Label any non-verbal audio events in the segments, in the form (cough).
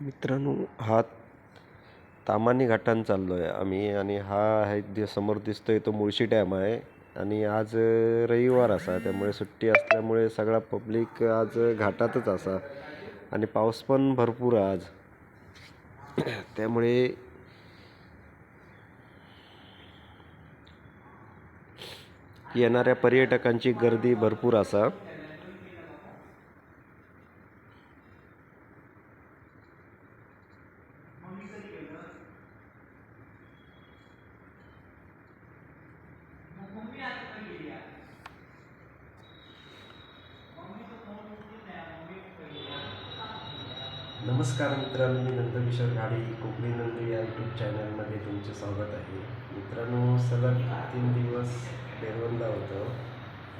मित्रांनो हा तामानी घाटानं चाललो आहे आम्ही आणि हा आहे जे समोर आहे तो मुळशी डॅम आहे आणि आज रविवार असा त्यामुळे सुट्टी असल्यामुळे सगळा पब्लिक आज घाटातच असा आणि पाऊस पण भरपूर आहे आज. त्यामुळे येणाऱ्या पर्यटकांची गर्दी भरपूर असा. नमस्कार मित्रांनो मी नंदकिशोर गाडी कोकणी नंद या यूट्यूब चॅनलमध्ये तुमचे स्वागत आहे. मित्रांनो सलग तीन दिवस बेरवनला होतो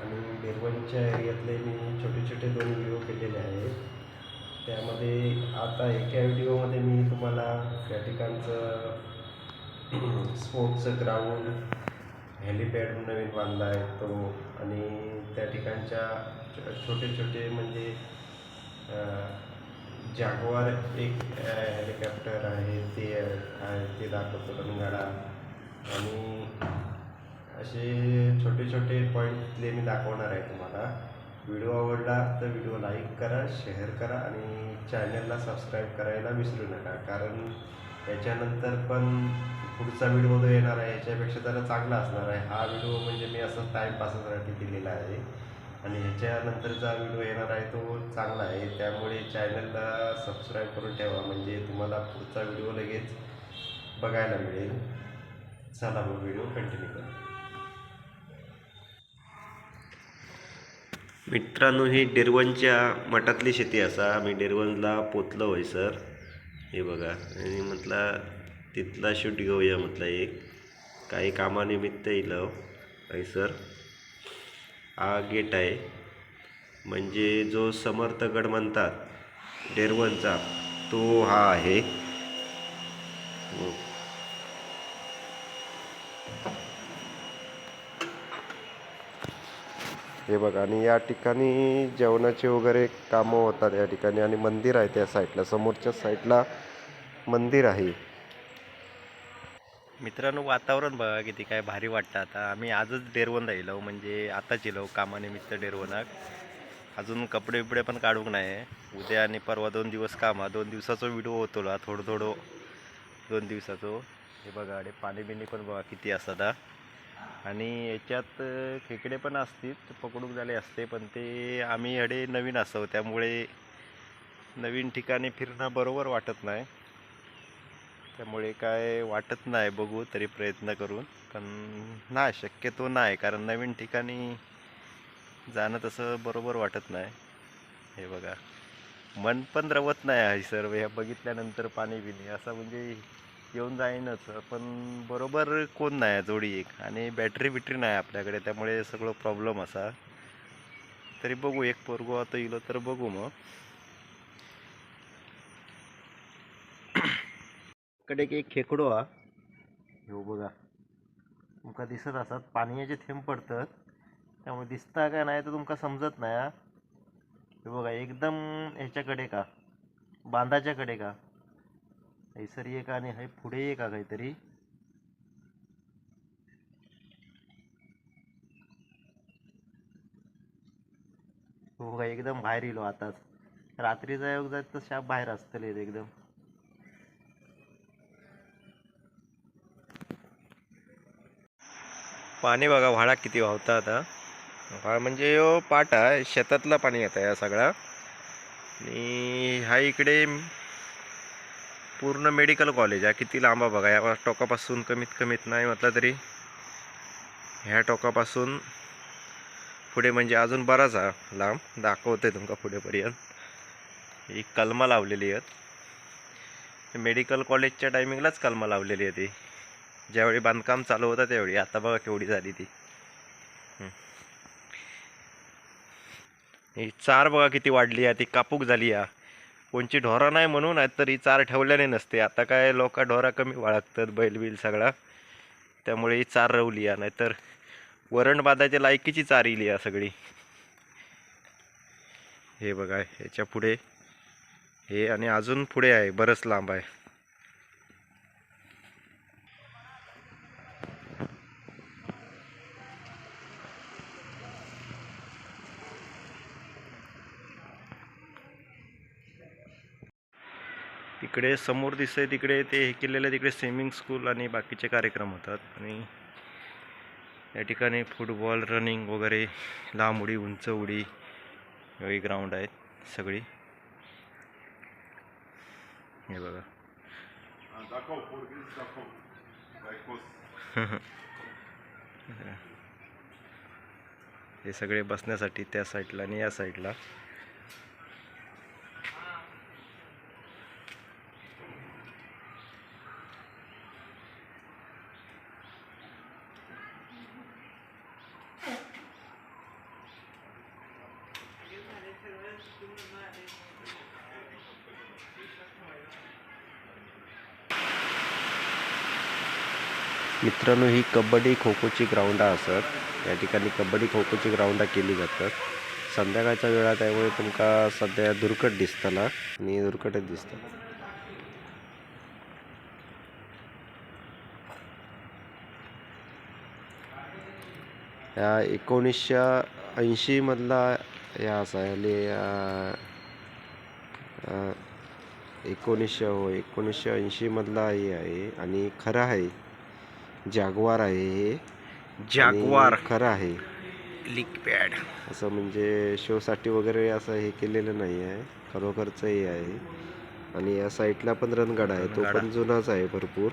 आणि बेरवनच्या एरियातले मी छोटे छोटे दोन व्हिडिओ केलेले आहेत. त्यामध्ये आता एका व्हिडिओमध्ये मी तुम्हाला त्या ठिकाणचं स्पोर्ट्सचं ग्राउंड हेलिपॅड नवीन बांधला आहे तो आणि त्या ठिकाणच्या छोटे छोटे म्हणजे जागवार एक हेलिकॉप्टर आहे ते आहे ते दाखवतो रणगाडा आणि असे छोटे छोटे पॉईंट तिथले मी दाखवणार आहे तुम्हाला. व्हिडिओ आवडला तर व्हिडिओ लाईक करा शेअर करा आणि चॅनलला सबस्क्राईब करायला विसरू नका. कारण याच्यानंतर पण पुढचा व्हिडिओ जो येणार आहे याच्यापेक्षा जरा चांगला असणार आहे. हा व्हिडिओ म्हणजे मी असं टाईमपासासाठी दिलेला आहे. आणि ह्याच्यानंतरचा व्हिडिओ येणार आहे तो चांगला आहे. त्यामुळे चॅनलला सबस्क्राईब करून ठेवा. म्हणजे तुम्हाला पुढचा व्हिडिओ लगेच बघायला मिळेल. चला मग व्हिडिओ कंटिन्यू करा. मित्रांनो ही डेरवनच्या मठातली शेती असा. आम्ही डेरवनला पोतलो होय सर. हे बघा. आणि म्हटलं तिथला शूट घेऊया म्हटलं एक. काही कामानिमित्त येलं काही सर. हा गेट आहे. म्हणजे जो समर्थगड म्हणतात डेरवनचा तो हा आहे. हो. हे बघा आणि या ठिकाणी जेवणाचे वगैरे कामं होतात या ठिकाणी आणि मंदिर आहे त्या साईडला समोरच्या साईडला मंदिर आहे. मित्रांनो वातावरण बघा किती काय भारी वाटतं आता. आम्ही आजच डेरवनला येलो म्हणजे आताच येलो कामानिमित्त डेरवनाक अजून कपडे बिपडे पण काढूक नाही उद्या आणि परवा दोन दिवस काम हा दोन दिवसाचा व्हिडिओ होतो थोडं थोडं दोन दिवसाचो. हे बघा आणि पाणी बिणी पण बघा किती असतात हा. आणि याच्यात खेकडे पण असतील पकडूक झाले असते पण ते आम्ही हडे नवीन असतो त्यामुळे नवीन ठिकाणी फिरणं बरोबर वाटत नाही. त्यामुळे काय वाटत नाही बघू तरी प्रयत्न करून. पण नाही शक्यतो नाही कारण नवीन ठिकाणी जाणं तसं बरोबर वाटत नाही. हे बघा. मन पण रवत नाही आहे सर्व. ह्या बघितल्यानंतर पाणी बिणी. असा म्हणजे येऊन जाईनच. पण बरोबर कोण नाही जोडी एक? आणि बॅटरी बिटरी नाही आपल्याकडे त्यामुळे सगळं प्रॉब्लेम असा. तरी बघू एक पोरगो आता इलो तर बघू मग. कडे एक खेकडो हा. हो बघा. तुमका दिसत असत पाण्याचे थेंब पडतात. त्यामुळे दिसता का नाही तर तुमका समजत नाही हे. बघा एकदम ह्याच्याकडे का? बांधाच्या कडे का? हैसर एक आणि हाय पुढे एक का काहीतरी. हो का एकदम बाहेर येलो हो आताच. रात्रीचा योग जात तर शाप बाहेर असतले एकदम. पाणी बघा व्हाळा किती वाहता आता व्हाळ म्हणजे यो पाटा शेतातला पाणी येत आहे या सगळा. आणि हा इकडे पूर्ण मेडिकल कॉलेज आहे. किती लांब बघा. या टोकापासून कमीत कमीत नाही म्हटलं तरी ह्या टोकापासून पुढे म्हणजे अजून बराच आहे लांब. दाखवते तुमका पुढेपर्यंत ही कलमा लावलेली आहेत. मेडिकल कॉलेजच्या टायमिंगलाच कलमा लावलेली आहे ती. ज्यावेळी बांधकाम चालू होतं त्यावेळी. आता बघा केवढी झाली ती. ही चार बघा किती वाढली आहे. ती कापूक झाली आहे. कोणची ढोरं नाही म्हणून नाहीतर ही चार ठेवल्याने नसते. आता काय लोक ढोरा कमी वाळगतात बैल बिल सगळा. त्यामुळे ही चार रवली या नाहीतर वरणबादाच्या लायकीची चार इली या सगळी. हे बघा ह्याच्या पुढे हे आणि अजून पुढे आहे बरंच लांब आहे. तिकडे समोर दिसतंय तिकडे ते हे केलेलं तिकडे स्विमिंग स्कूल आणि बाकीचे कार्यक्रम होतात. आणि या ठिकाणी फुटबॉल रनिंग वगैरे लांब उडी उंच उडी हे ग्राउंड आहेत सगळी. हे बघा. (laughs) हे सगळे बसण्यासाठी त्या साईडला आणि या साईडला मित्रांनो ही कबड्डी खो खोची ग्राउंडा असत या ठिकाणी कबड्डी खो खोची ग्राउंडा केली जातात. संध्याकाळच्या वेळा त्यामुळे तुमका सध्या दुर्कट दिसताना आणि दुर्कटच दिसतात या एकोणीसशे ऐंशीमधला या असा याले एकोणीसशे हो एकोणीसशे ऐंशीमधला हे आहे आणि खरं आहे जागवार आहे हे. जागवार. खरं आहे. लिक पॅड असं म्हणजे शोसाठी वगैरे असं हे केलेलं नाही आहे. खरोखरचं हे आहे. आणि या साईडला पण रणगाडा आहे. तो. पण जुनाच आहे भरपूर.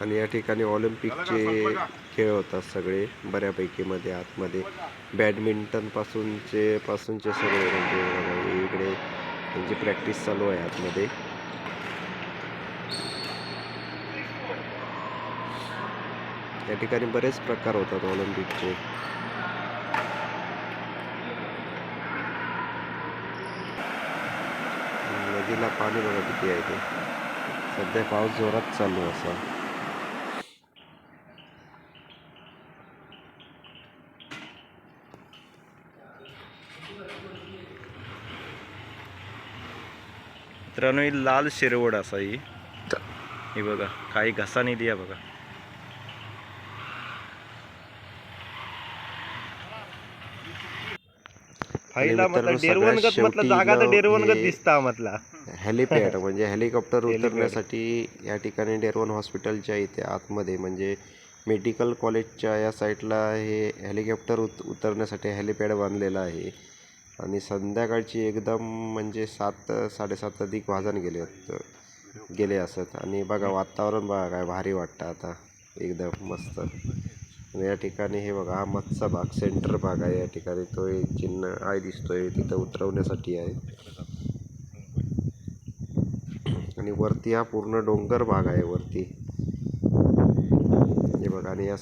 आणि या ठिकाणी ऑलिम्पिकचे खेळ होतात सगळे बऱ्यापैकी मध्ये आतमध्ये. बॅडमिंटन पासूनचे पासूनचे सगळे म्हणजे इकडे त्यांची प्रॅक्टिस चालू आहे आतमध्ये. या ठिकाणी बरेच प्रकार होतात ऑलिम्पिकचे. नदीला पाणी बघा किती आहे ते. सध्या पाऊस जोरात चालू असा. मित्रांनो ही लाल शिरवड असा ही. ही बघा काही घसा निधी आहे बघा. हेलिपॅड म्हणजे हेलिकॉप्टर. (laughs) उतरण्यासाठी या ठिकाणी डेरवन हॉस्पिटलच्या इथे आतमध्ये म्हणजे मेडिकल कॉलेजच्या या साईडला हे हेलिकॉप्टर उत उतरण्यासाठी हेलिपॅड बांधलेलं आहे. आणि संध्याकाळची एकदम म्हणजे सात साडेसात अधिक वाजन गेले आहेत- गेले असत. आणि बघा वातावरण बघा काय भारी वाटतं आता. एकदम मस्त. या ठिकाणी हे बघा हा मत्स्य भाग सेंटर भाग आहे या ठिकाणी. तो एक चिन्ह आहे दिसतोय. तिथं उतरवण्यासाठी आहे. आणि वरती हा पूर्ण डोंगर भाग आहे वरती. हे बघा आणि या